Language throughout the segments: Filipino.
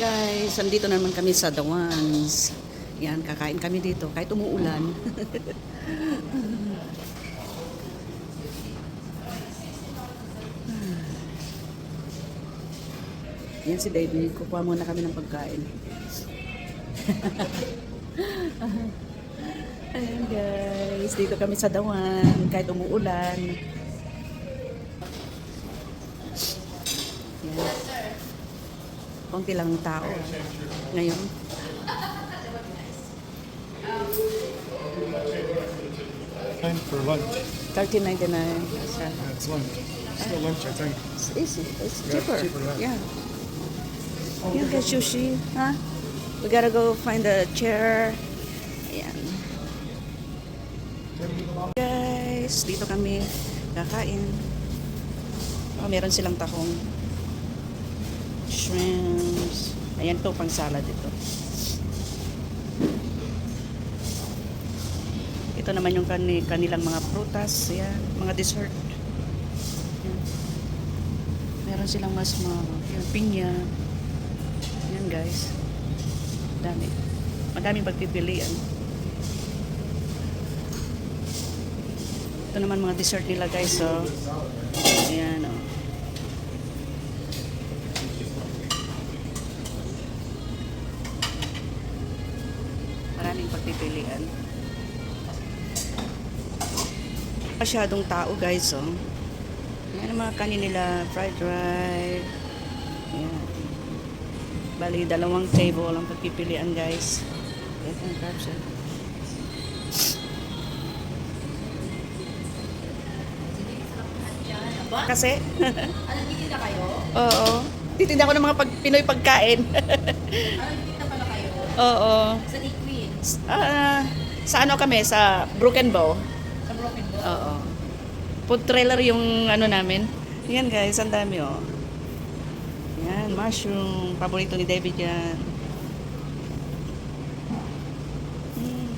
guys, andito naman kami sa Ones. Yan, kakain kami dito kahit umuulan. Yan si David, kukuha muna kami ng pagkain. Ayan guys, dito kami sa Dawan kahit umuulan. Yan. Konti lang ang tao ngayon. Time for lunch. 13.99. Siya. Yeah, it's lunch. Still lunch, I think. It's easy. It's Yeah, cheaper. cheaper, Yeah. You get sushi, huh? We gotta go find a chair. Ayan. Guys, dito kami kakain. Oh, meron silang tahong. Shrimps. Ayan to, pang salad ito. Ito naman yung kani, kanilang mga prutas. Ayan, mga dessert. Ayan. Meron silang mas mga yung pinya. Yan guys. Dami. Madaming pagpipilian. Ito naman mga dessert nila guys. So, ayan o. Maraming pagpipilian. Masyadong tao guys oh. Yan ang mga kanin nila, fried rice. Yan. Bali, dalawang table ang pagpipilian guys. Yan ang caption. Kasi? Ano, titinda kayo? Oo. Titinda ako ng mga pag Pinoy pagkain. Ano, titinda pala kayo? Oo. Sa Ah, sa ano kami? Sa Broken Bow. sa Broken Bow. Oo. Food trailer yung ano namin. Yan guys, ang dami oh. Yan, mushroom. Paborito ni David yan. Hmm.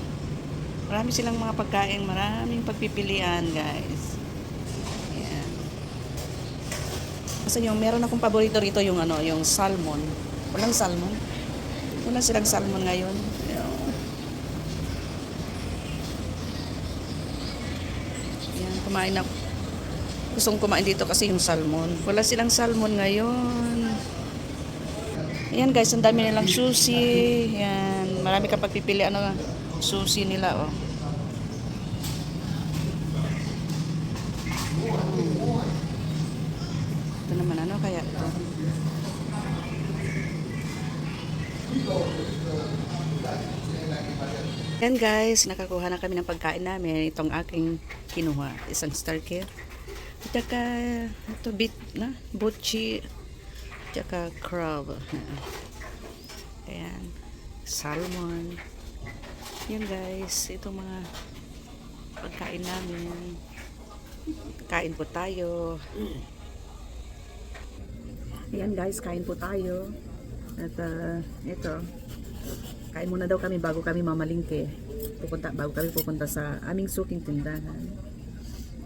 Marami silang mga pagkain, maraming pagpipilian guys. Yan. Kasi yung meron akong paborito rito yung ano, yung salmon. Walang salmon. Wala silang salmon ngayon. Yan. Yan, kumain ako. Gustong kumain dito kasi yung salmon. Wala silang salmon ngayon. Ayan guys, ang dami nilang sushi. Yan, marami ka pagpipili ano sushi nila oh. Ito naman ano kaya ito? Yan guys, nakakuha na kami ng pagkain namin. Itong aking kinuha. Isang star care. At saka, ito bit na, butchi. At saka crab. Ayan. Salmon. Yan guys, itong mga pagkain namin. Kain po tayo. Ayan guys, kain po tayo. At uh, ito, kain muna daw kami bago kami mamalingke. Pupunta, bago kami pupunta sa aming suking tindahan.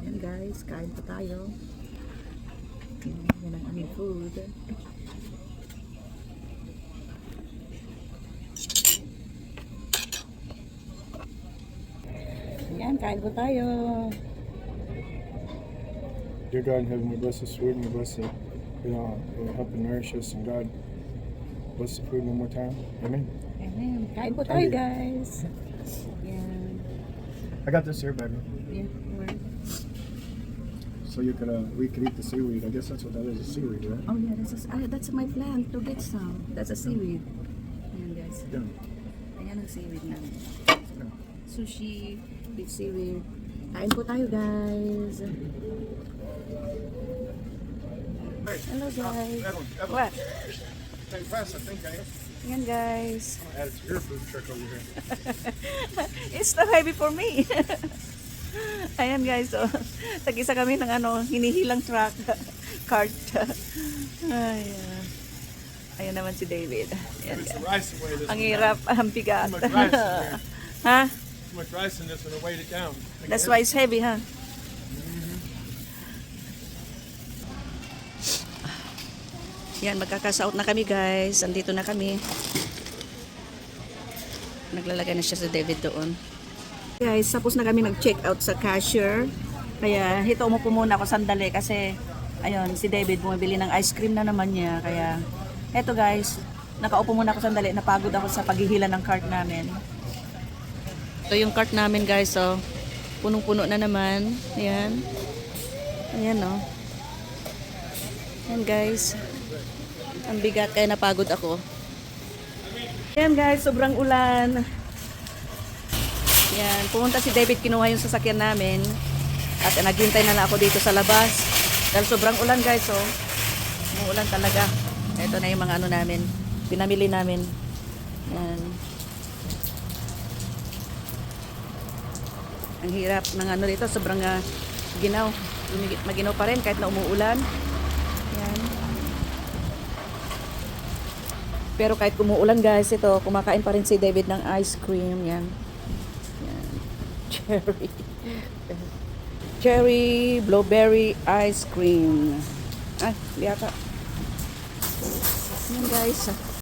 Ayan guys, kain po tayo. Yan ang aming food. Ayan, kain po tayo. Dear God in heaven, we bless this food we bless it. You know, it help and nourish us. And God, bless the food one more time. Amen. Ayan, kain po tayo guys. Ayan. I got this here, baby. Ayan, where- So you could, uh, we could eat the seaweed. I guess that's what that is, a seaweed, right? Oh yeah, that's, a, ah, that's my plan to get some. That's a seaweed. Ayan guys. Yeah. Ayan ang seaweed namin. yeah. Sushi with seaweed. Kain po tayo guys. Hello guys. What? Take fast, I think, I guess. Ayan guys. Add it to your food truck over here. It's too heavy for me. Ayan guys, oh. Tag-isa kami ng ano, hinihilang truck. Cart. Ayan. Ayan naman si David. Ayan, rice away Ang hirap, ang bigat. Too much rice in here. ha? Too much rice in this one to weight it down. It That's why it's heavy, ha? Yan, magkakasaot na kami guys. Andito na kami. Naglalagay na siya sa David doon. Guys, tapos na kami nag-check out sa cashier. Kaya hito umupo muna ako sandali kasi ayun, si David bumibili ng ice cream na naman niya. Kaya eto guys, nakaupo muna ako sandali. Napagod ako sa paghihila ng cart namin. Ito yung cart namin guys, so punong-puno na naman. Ayan. Ayan oh. Ayan guys. Ang bigat kaya napagod ako. Ayan guys, sobrang ulan. Yan, pumunta si David, kinuha yung sasakyan namin. At naghintay na lang ako dito sa labas. Dahil sobrang ulan guys, oh. Umuulan talaga. Ito na yung mga ano namin. Pinamili namin. Yan. Ang hirap ng ano dito, sobrang ah, ginaw. Maginaw pa rin kahit na umuulan. Yan. Pero kahit umuulan guys, ito, kumakain pa rin si David ng ice cream. Yan. Yan. Cherry. Cherry blueberry ice cream. Ay, di ata. Yan guys.